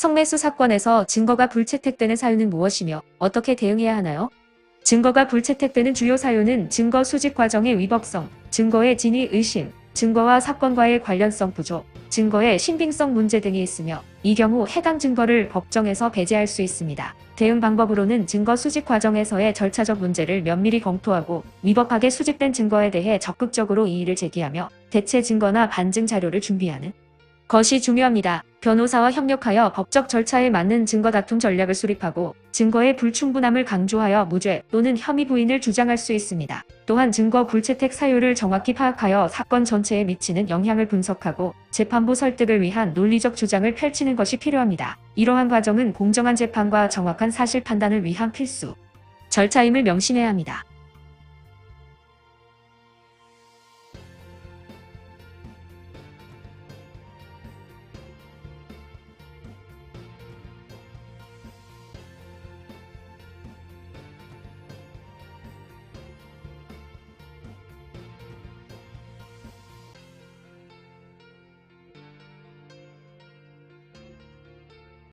성매수 사건에서 증거가 불채택되는 사유는 무엇이며 어떻게 대응해야 하나요? 증거가 불채택되는 주요 사유는 증거 수집 과정의 위법성, 증거의 진위 의심, 증거와 사건과의 관련성 부족, 증거의 신빙성 문제 등이 있으며 이 경우 해당 증거를 법정에서 배제할 수 있습니다. 대응 방법으로는 증거 수집 과정에서의 절차적 문제를 면밀히 검토하고 위법하게 수집된 증거에 대해 적극적으로 이의를 제기하며 대체 증거나 반증 자료를 준비하는 것이 중요합니다. 변호사와 협력하여 법적 절차에 맞는 증거 다툼 전략을 수립하고 증거의 불충분함을 강조하여 무죄 또는 혐의 부인을 주장할 수 있습니다. 또한 증거 불채택 사유를 정확히 파악하여 사건 전체에 미치는 영향을 분석하고 재판부 설득을 위한 논리적 주장을 펼치는 것이 필요합니다. 이러한 과정은 공정한 재판과 정확한 사실 판단을 위한 필수 절차임을 명심해야 합니다.